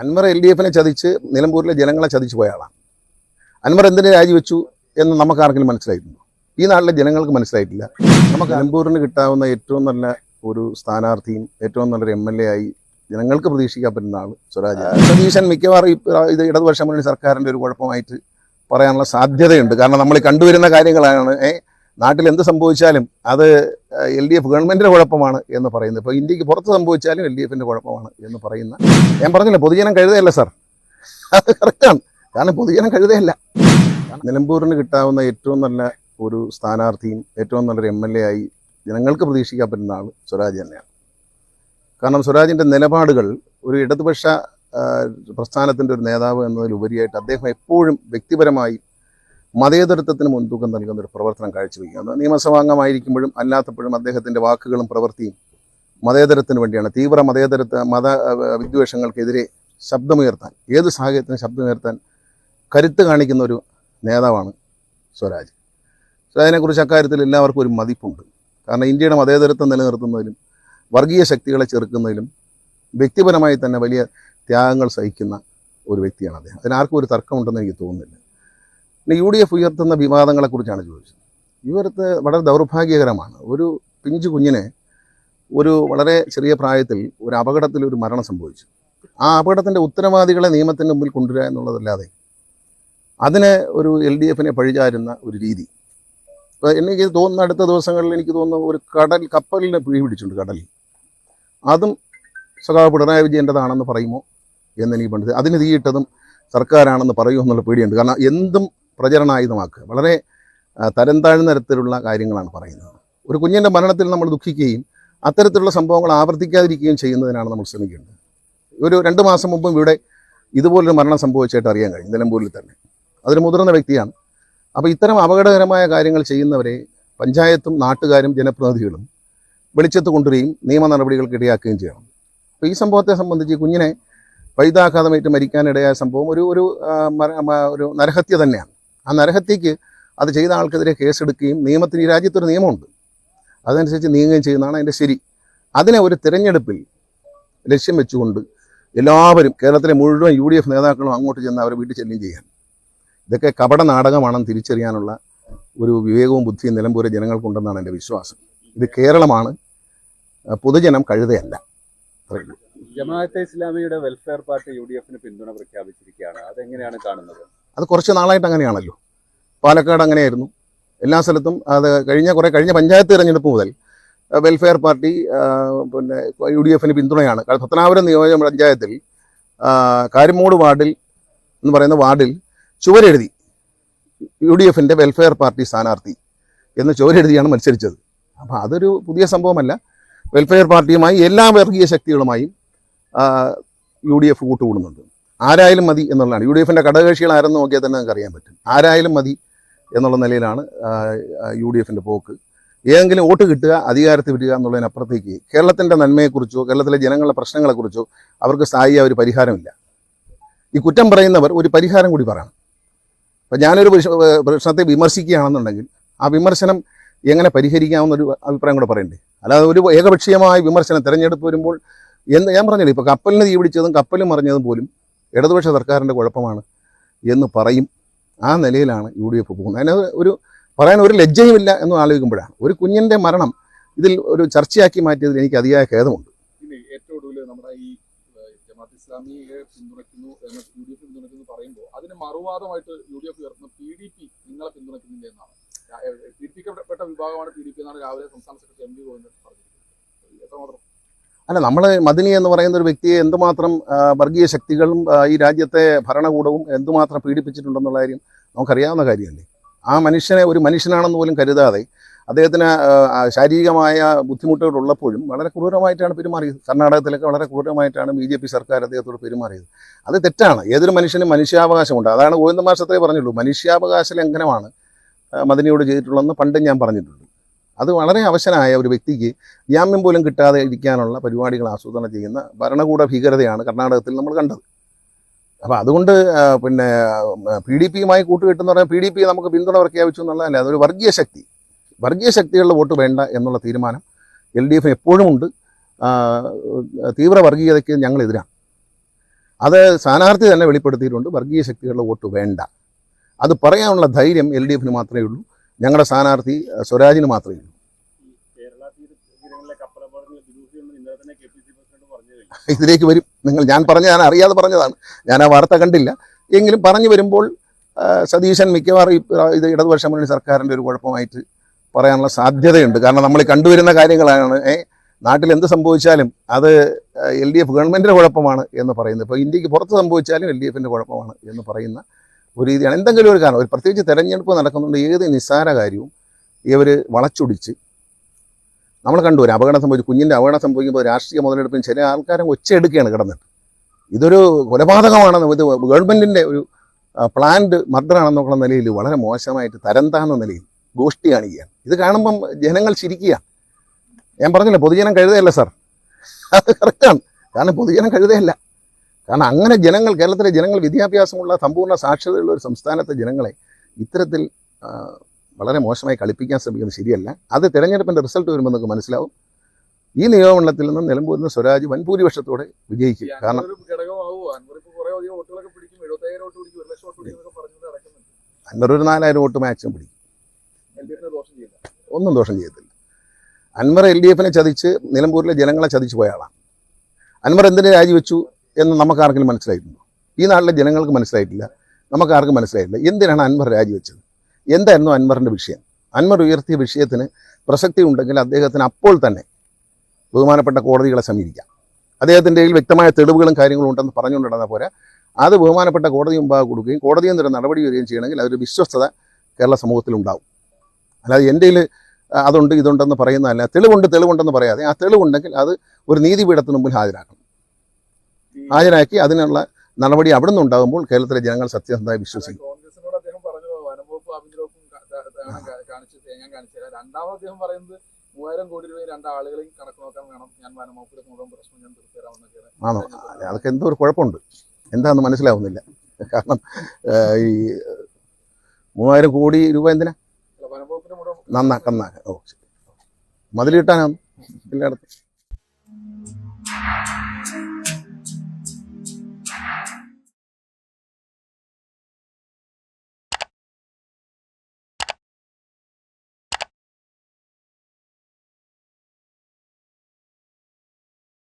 Anwar L D എഫിനെ ചതിച്ച് നിലമ്പൂരിലെ ജനങ്ങളെ ചതിച്ചു പോയ ആളാണ്. അൻവർ എന്തിനു രാജിവെച്ചു എന്ന് നമുക്ക് ആർക്കെങ്കിലും മനസ്സിലായിട്ടുണ്ടോ? ഈ നാട്ടിലെ ജനങ്ങൾക്ക് മനസ്സിലായിട്ടില്ല. നമുക്ക് നിലമ്പൂരിന് കിട്ടാവുന്ന ഏറ്റവും നല്ല ഒരു സ്ഥാനാർത്ഥിയും ഏറ്റവും നല്ലൊരു എം എൽ എ ആയി ജനങ്ങൾക്ക് പ്രതീക്ഷിക്കാൻ പറ്റുന്ന ആൾ സ്വരാജ്. സതീശൻ മിക്കവാറും ഇത് ഇടതുപക്ഷ മുന്നണി സർക്കാരിന്റെ ഒരു കുഴപ്പമായിട്ട് പറയാനുള്ള സാധ്യതയുണ്ട്. കാരണം നമ്മൾ കണ്ടുവരുന്ന കാര്യങ്ങളാണ്. ഏ നാട്ടിൽ എന്ത് സംഭവിച്ചാലും അത് എൽ ഡി എഫ് ഗവൺമെന്റിന്റെ കുഴപ്പമാണ് എന്ന് പറയുന്നത്. ഇപ്പോൾ ഇന്ത്യയ്ക്ക് പുറത്ത് സംഭവിച്ചാലും എൽ ഡി എഫിന്റെ കുഴപ്പമാണ് എന്ന് പറയുന്ന ഞാൻ പറഞ്ഞില്ല പൊതുജനം കഴുതയല്ല സാർ. അത് കറക്റ്റാണ് കാരണം പൊതുജനം കഴുതയല്ല. നിലമ്പൂരിന് കിട്ടാവുന്ന ഏറ്റവും നല്ല ഒരു സ്ഥാനാർത്ഥിയും ഏറ്റവും നല്ലൊരു എം എൽ എ ആയി ജനങ്ങൾക്ക് പ്രതീക്ഷിക്കാൻ പറ്റുന്ന ആൾ സ്വരാജ് തന്നെയാണ്. കാരണം സ്വരാജിന്റെ നിലപാടുകൾ ഒരു ഇടതുപക്ഷ പ്രസ്ഥാനത്തിന്റെ ഒരു നേതാവ് എന്നതിലുപരിയായിട്ട് അദ്ദേഹം എപ്പോഴും വ്യക്തിപരമായി മതേതരത്വത്തിന് മുൻതൂക്കം നൽകുന്ന ഒരു പ്രവർത്തനം കാഴ്ചവെക്കുകയാണ്. നിയമസഭാംഗമായിരിക്കുമ്പോഴും അല്ലാത്തപ്പോഴും അദ്ദേഹത്തിന്റെ വാക്കുകളും പ്രവൃത്തിയും മതേതരത്തിന് വേണ്ടിയാണ്. തീവ്ര മതേതരത്വ മത വിദ്വേഷങ്ങൾക്കെതിരെ ശബ്ദമുയർത്താൻ ഏത് സാഹചര്യത്തിനും ശബ്ദമുയർത്താൻ കരുത്ത് കാണിക്കുന്ന ഒരു നേതാവാണ് സ്വരാജ്. സ്വരാജിനെക്കുറിച്ച് അക്കാര്യത്തിൽ എല്ലാവർക്കും ഒരു മതിപ്പുണ്ട്. കാരണം ഇന്ത്യയുടെ മതേതരത്വം നിലനിർത്തുന്നതിലും വർഗീയ ശക്തികളെ ചെറുക്കുന്നതിലും വ്യക്തിപരമായി തന്നെ വലിയ ത്യാഗങ്ങൾ സഹിക്കുന്ന ഒരു വ്യക്തിയാണ് അദ്ദേഹം. അതിനാർക്കും ഒരു തർക്കമുണ്ടെന്ന് എനിക്ക് തോന്നുന്നില്ല. പിന്നെ യു ഡി എഫ് ഉയർത്തുന്ന വിവാദങ്ങളെക്കുറിച്ചാണ് ചോദിച്ചത്. ഇവർക്ക് വളരെ ദൗർഭാഗ്യകരമാണ്. ഒരു പിഞ്ചു കുഞ്ഞിനെ ഒരു വളരെ ചെറിയ പ്രായത്തിൽ ഒരു അപകടത്തിൽ ഒരു മരണം സംഭവിച്ചു. ആ അപകടത്തിന്റെ ഉത്തരവാദികളെ നിയമത്തിന്റെ മുമ്പിൽ കൊണ്ടുവരിക എന്നുള്ളതല്ലാതെ അതിന് ഒരു എൽ ഡി എഫിനെ പഴിചാരുന്ന ഒരു രീതി. ഇപ്പോൾ എനിക്ക് തോന്നുന്ന അടുത്ത ദിവസങ്ങളിൽ എനിക്ക് തോന്നുന്നു ഒരു കടൽ കപ്പലിനെ പിഴി പിടിച്ചിട്ടുണ്ട് കടലിൽ. അതും സഖാവ് പിണറായി വിജയന്റെതാണെന്ന് പറയുമോ എന്ന് എനിക്ക് പണ്ട് അതിന് തീയിട്ടതും സർക്കാരാണെന്ന് പറയുമോ എന്നുള്ള പേടിയുണ്ട്. കാരണം എന്തും പ്രചരണായുധമാക്കുക. വളരെ തരം താഴ്ന്ന തരത്തിലുള്ള കാര്യങ്ങളാണ് പറയുന്നത്. ഒരു കുഞ്ഞിന്റെ മരണത്തിൽ നമ്മൾ ദുഃഖിക്കുകയും അത്തരത്തിലുള്ള സംഭവങ്ങൾ ആവർത്തിക്കാതിരിക്കുകയും ചെയ്യുന്നതിനാണ് നമ്മൾ ശ്രമിക്കേണ്ടത്. ഒരു രണ്ട് മാസം മുമ്പും ഇവിടെ ഇതുപോലൊരു മരണം സംഭവിച്ചായിട്ട് അറിയാൻ കഴിയും നിലമ്പൂരിൽ തന്നെ. അതൊരു മുതിർന്ന വ്യക്തിയാണ്. അപ്പോൾ ഇത്തരം അപകടകരമായ കാര്യങ്ങൾ ചെയ്യുന്നവരെ പഞ്ചായത്തും നാട്ടുകാരും ജനപ്രതിനിധികളും വെളിച്ചത്ത് കൊണ്ടുവരികയും നിയമ നടപടികൾക്ക് ഇടയാക്കുകയും ചെയ്യണം. അപ്പോൾ ഈ സംഭവത്തെ സംബന്ധിച്ച് കുഞ്ഞിനെ വൈദ്യാഘാതമേറ്റ് മരിക്കാനിടയായ സംഭവം ഒരു ഒരു ഒരു നരഹത്യ തന്നെയാണ്. ആ നരഹത്യക്ക് അത് ചെയ്ത ആൾക്കെതിരെ കേസെടുക്കുകയും നിയമത്തിന് ഈ രാജ്യത്തൊരു നിയമമുണ്ട്. അതനുസരിച്ച് നീങ്ങുകയും ചെയ്യുന്നതാണ് അതിന്റെ ശരി. അതിനെ ഒരു തിരഞ്ഞെടുപ്പിൽ ലക്ഷ്യം വെച്ചുകൊണ്ട് എല്ലാവരും കേരളത്തിലെ മുഴുവൻ യു ഡി എഫ് നേതാക്കളും അങ്ങോട്ട് ചെന്ന് അവരെ വീട്ടിൽ ചെല്ലുകയും ചെയ്യാൻ. ഇതൊക്കെ കപട നാടകമാണെന്ന് തിരിച്ചറിയാനുള്ള ഒരു വിവേകവും ബുദ്ധിയും നിലമ്പൂരെ ജനങ്ങൾക്കുണ്ടെന്നാണ് എന്റെ വിശ്വാസം. ഇത് കേരളമാണ്. പൊതുജനം കഴുതയല്ല. ജമാഅത്തെ ഇസ്ലാമിയുടെ വെൽഫെയർ പാർട്ടി യു ഡി എഫിന് പിന്തുണ പ്രഖ്യാപിച്ചിരിക്കുകയാണ്. അതെങ്ങനെയാണ് കാണുന്നത്? അത് കുറച്ച് നാളായിട്ട് അങ്ങനെയാണല്ലോ. പാലക്കാട് അങ്ങനെയായിരുന്നു. എല്ലാ സ്ഥലത്തും അത് കഴിഞ്ഞ കുറേ കഴിഞ്ഞ പഞ്ചായത്ത് തിരഞ്ഞെടുപ്പ് മുതൽ വെൽഫെയർ പാർട്ടി പിന്നെ യു ഡി എഫിന് പിന്തുണയാണ്. പത്തനാപുരം നിയോജക പഞ്ചായത്തിൽ കാരിമൂട് വാർഡിൽ എന്ന് പറയുന്ന വാർഡിൽ ചുവരെഴുതി യു ഡി എഫിന്റെ വെൽഫെയർ പാർട്ടി സ്ഥാനാർത്ഥി എന്ന് ചുവരെഴുതിയാണ് മത്സരിച്ചത്. അപ്പോൾ അതൊരു പുതിയ സംഭവമല്ല. വെൽഫെയർ പാർട്ടിയുമായി എല്ലാ വർഗീയ ശക്തികളുമായും യു ഡി എഫ് കൂട്ടുകൂടുന്നുണ്ട്. ആരായാലും മതി എന്നുള്ളതാണ്. യു ഡി എഫിന്റെ ഘടകകക്ഷികൾ ആരെന്ന് നോക്കിയാൽ തന്നെ നമുക്ക് അറിയാൻ പറ്റും. ആരായാലും മതി എന്നുള്ള നിലയിലാണ് യു ഡി എഫിന്റെ പോക്ക്. ഏതെങ്കിലും വോട്ട് കിട്ടുക അധികാരത്തിൽ വരിക എന്നുള്ളതിനപ്പുറത്തേക്ക് കേരളത്തിന്റെ നന്മയെക്കുറിച്ചോ കേരളത്തിലെ ജനങ്ങളുടെ പ്രശ്നങ്ങളെക്കുറിച്ചോ അവർക്ക് സ്ഥായിയായ ഒരു പരിഹാരമില്ല. ഈ കുറ്റം പറയുന്നവർ ഒരു പരിഹാരം കൂടി പറയണം. അപ്പം ഞാനൊരു പ്രശ്നത്തെ വിമർശിക്കുകയാണെന്നുണ്ടെങ്കിൽ ആ വിമർശനം എങ്ങനെ പരിഹരിക്കാമെന്നൊരു അഭിപ്രായം കൂടെ പറയണ്ടേ? അല്ലാതെ ഒരു ഏകപക്ഷീയമായ വിമർശനം തിരഞ്ഞെടുപ്പ് വരുമ്പോൾ എന്ന് ഞാൻ പറഞ്ഞില്ലേ ഇപ്പോൾ കപ്പലിന് തീ പിടിച്ചതും കപ്പലും മറിഞ്ഞതും പോലും ഇടതുപക്ഷ സർക്കാരിന്റെ കുഴപ്പമാണ് എന്ന് പറയും. ആ നിലയിലാണ് യു ഡി എഫ് പോകുന്നത്. അതിന് ഒരു പറയാൻ ഒരു ലജ്ജയുമില്ല എന്ന് ആലോചിക്കുമ്പോഴാണ്. ഒരു കുഞ്ഞിന്റെ മരണം ഇതിൽ ഒരു ചർച്ചയാക്കി മാറ്റിയതിൽ എനിക്ക് അതിയായ ഖേദമുണ്ട്. ഏറ്റവും ഈ ഇസ്ലാമിയെ പിന്തുണയ്ക്കുന്നു പറയുമ്പോൾ അതിന് മറുവാദമായിട്ട് യു ഡി എഫ് നിങ്ങളെ എന്നാണ്. വിഭാഗമാണ് എന്നാണ് രാവിലെ അല്ല നമ്മൾ മദിനി എന്ന് പറയുന്ന ഒരു വ്യക്തിയെ എന്തുമാത്രം വർഗീയ ശക്തികളും ഈ രാജ്യത്തെ ഭരണകൂടവും എന്തുമാത്രം പീഡിപ്പിച്ചിട്ടുണ്ടെന്നുള്ള കാര്യം നമുക്കറിയാവുന്ന കാര്യമല്ലേ? ആ മനുഷ്യനെ ഒരു മനുഷ്യനാണെന്ന് പോലും കരുതാതെ അദ്ദേഹത്തിന് ശാരീരികമായ ബുദ്ധിമുട്ടുകൾ ഉള്ളപ്പോഴും വളരെ ക്രൂരമായിട്ടാണ് പെരുമാറിയത്. കർണാടകത്തിലൊക്കെ വളരെ ക്രൂരമായിട്ടാണ് ബി ജെ പി സർക്കാർ അദ്ദേഹത്തോട് പെരുമാറിയത്. അത് തെറ്റാണ്. ഏതൊരു മനുഷ്യനും മനുഷ്യാവകാശമുണ്ട്. അതാണ് ഗോവിന്ദ മാഷത്രേ പറഞ്ഞുള്ളൂ. മനുഷ്യാവകാശ ലംഘനമാണ് മദനിയോട് ചെയ്തിട്ടുള്ളതെന്ന് പണ്ടും ഞാൻ പറഞ്ഞിട്ടുണ്ട്. അത് വളരെ അവശനായ ഒരു വ്യക്തിക്ക് ജാമ്യം പോലും കിട്ടാതെ ഇരിക്കാനുള്ള പരിപാടികൾ ആസൂത്രണം ചെയ്യുന്ന ഭരണകൂട ഭീകരതയാണ് കർണാടകത്തിൽ നമ്മൾ കണ്ടത്. അപ്പോൾ അതുകൊണ്ട് പിന്നെ പി ഡി പിയുമായി കൂട്ടുകെട്ടെന്ന് പറഞ്ഞാൽ പി ഡി പി നമുക്ക് പിന്തുണ പ്രഖ്യാപിച്ചു എന്നുള്ളതല്ല അതൊരു വർഗീയ ശക്തി. വർഗീയ ശക്തികളുടെ വോട്ട് വേണ്ട എന്നുള്ള തീരുമാനം എൽ ഡി എഫിന് എപ്പോഴും ഉണ്ട്. തീവ്ര വർഗീയതയ്ക്ക് ഞങ്ങളെതിരാണ് അത് സ്ഥാനാർത്ഥി തന്നെ വെളിപ്പെടുത്തിയിട്ടുണ്ട് വർഗീയ ശക്തികളുടെ വോട്ട് വേണ്ട. അത് പറയാനുള്ള ധൈര്യം എൽ ഡി എഫിന് മാത്രമേ ഉള്ളൂ. ഞങ്ങളുടെ സ്ഥാനാർത്ഥി സ്വരാജിന് മാത്രമേ ഉള്ളൂ. ഇതിലേക്ക് വരും. നിങ്ങൾ ഞാൻ പറഞ്ഞ ഞാൻ അറിയാതെ പറഞ്ഞതാണ്. ഞാൻ ആ വാർത്ത കണ്ടില്ല. എങ്കിലും പറഞ്ഞു വരുമ്പോൾ സതീശൻ മിക്കവാറും ഇത് ഇടതുപക്ഷ മുന്നണി സർക്കാരിന്റെ ഒരു കുഴപ്പമായിട്ട് പറയാനുള്ള സാധ്യതയുണ്ട്. കാരണം നമ്മൾ കണ്ടുവരുന്ന കാര്യങ്ങളാണ് ഏഹ് നാട്ടിൽ എന്ത് സംഭവിച്ചാലും അത് എൽ ഡി എഫ് ഗവൺമെന്റിന്റെ കുഴപ്പമാണ് എന്ന് പറയുന്നത്. ഇപ്പോൾ ഇന്ത്യയ്ക്ക് പുറത്ത് സംഭവിച്ചാലും എൽ ഡി എഫിന്റെ കുഴപ്പമാണ് എന്ന് പറയുന്ന ഒരു രീതിയാണ്. എന്തെങ്കിലും ഒരു കാരണം ഒരു പ്രത്യേകിച്ച് തെരഞ്ഞെടുപ്പ് നടക്കുന്നുണ്ട് ഏത് നിസ്സാര കാര്യവും ഇവർ വളച്ചൊടിച്ച് നമ്മൾ കണ്ടു ഒരു അപകടം സംഭവിച്ചു കുഞ്ഞിന്റെ അപകടം സംഭവിക്കുമ്പോൾ രാഷ്ട്രീയ മുതലെടുപ്പിന് ചില ആൾക്കാരെ ഒച്ചയെടുക്കുകയാണ് കിടന്നിട്ട്. ഇതൊരു കൊലപാതകമാണെന്ന് ഇത് ഗവൺമെന്റിന്റെ ഒരു പ്ലാൻഡ് മർഡറാണെന്നുള്ള നിലയിൽ വളരെ മോശമായിട്ട് തരം താന്ന നിലയിൽ ഗോഷ്ടി കാണിക്കുകയാണ്. ഇത് കാണുമ്പം ജനങ്ങൾ ചിരിക്കുകയാണ്. ഞാൻ പറഞ്ഞില്ല പൊതുജനം കഴുതയല്ല സാർ. അത് കറക്റ്റാണ് കാരണം പൊതുജനം കഴുതയല്ല. കാരണം അങ്ങനെ ജനങ്ങൾ കേരളത്തിലെ ജനങ്ങൾ വിദ്യാഭ്യാസമുള്ള സമ്പൂർണ സാക്ഷരതയുള്ള ഒരു സംസ്ഥാനത്തെ ജനങ്ങളെ ഇത്തരത്തിൽ വളരെ മോശമായി കളിപ്പിക്കാൻ ശ്രമിക്കുന്നത് ശരിയല്ല. അത് തിരഞ്ഞെടുപ്പിന്റെ റിസൾട്ട് വരുമ്പോൾ നമുക്ക് മനസ്സിലാവും. ഈ നിയമമണ്ഡലത്തിൽ നിന്നും നിലമ്പൂരിൽ നിന്ന് സ്വരാജ് വൻഭൂരിപക്ഷത്തോടെ വിജയിക്കും. കാരണം അൻവർ ഒരു നാലായിരം വോട്ട് മാക്സിമം പിടിക്കും. ഒന്നും ദോഷം ചെയ്യത്തില്ല. അൻവർ എൽ ഡി എഫിനെ ചതിച്ച് നിലമ്പൂരിലെ ജനങ്ങളെ ചതിച്ചു പോയ ആളാണ്. അൻവർ എന്തിനു രാജിവെച്ചു? എന്ന് നമുക്ക് ആർക്കെങ്കിലും മനസ്സിലായിട്ടുണ്ടോ. ഈ നാട്ടിലെ ജനങ്ങൾക്ക് മനസ്സിലായിട്ടില്ല. നമുക്ക് ആർക്കും മനസ്സിലായിട്ടില്ല. എന്തിനാണ് അൻവർ രാജിവെച്ചത്? എന്തായിരുന്നു അൻവറിന്റെ വിഷയം? അൻവർ ഉയർത്തിയ വിഷയത്തിന് പ്രസക്തി ഉണ്ടെങ്കിൽ അദ്ദേഹത്തിന് അപ്പോൾ തന്നെ ബഹുമാനപ്പെട്ട കോടതികളെ സമീപിക്കാം. അദ്ദേഹത്തിന്റെ കയ്യിൽ വ്യക്തമായ തെളിവുകളും കാര്യങ്ങളും ഉണ്ടെന്ന് പറഞ്ഞുകൊണ്ട് നടന്നാൽ പോരാ അത് ബഹുമാനപ്പെട്ട കോടതി മുമ്പാകെ കൊടുക്കുകയും കോടതിയിൽ നിന്നൊരു നടപടി വരികയും ചെയ്യണമെങ്കിൽ അതൊരു വിശ്വസ്തത കേരള സമൂഹത്തിലുണ്ടാവും. അല്ലാതെ എന്റെ അതുണ്ട് ഇതുണ്ടെന്ന് പറയുന്നതല്ല. തെളിവുണ്ട് തെളിവുണ്ടെന്ന് പറയാതെ ആ തെളിവുണ്ടെങ്കിൽ അത് ഒരു നീതിപീഠത്തിന് മുമ്പിൽ ഹാജരാക്കണം. ഹാജരാക്കി അതിനുള്ള നടപടി അവിടെ നിന്നുണ്ടാകുമ്പോൾ കേരളത്തിലെ ജനങ്ങൾ സത്യസന്ധമായി വിശ്വസിക്കും. അദ്ദേഹം രണ്ടാമത് പറയുന്നത് മൂവായിരം കോടി രൂപ രണ്ടാളുകളെയും കണക്ക് നോക്കാൻ വേണം. ഞാൻ വനംവകുപ്പിലെ മുഴുവൻ പ്രശ്നം ഞാൻ തീർത്തരാമെന്നൊക്കെയാണ് ആണോ? അതൊക്കെ എന്തോ ഒരു കുഴപ്പമുണ്ട്. എന്താണെന്ന് മനസ്സിലാവുന്നില്ല. കാരണം ഈ മൂവായിരം കോടി രൂപ എന്തിനാ? നന്നാക്കാൻ നന്നാക്കാൻ ഓ ശരി. മതിൽ കിട്ടാനാണ് എല്ലായിടത്തും.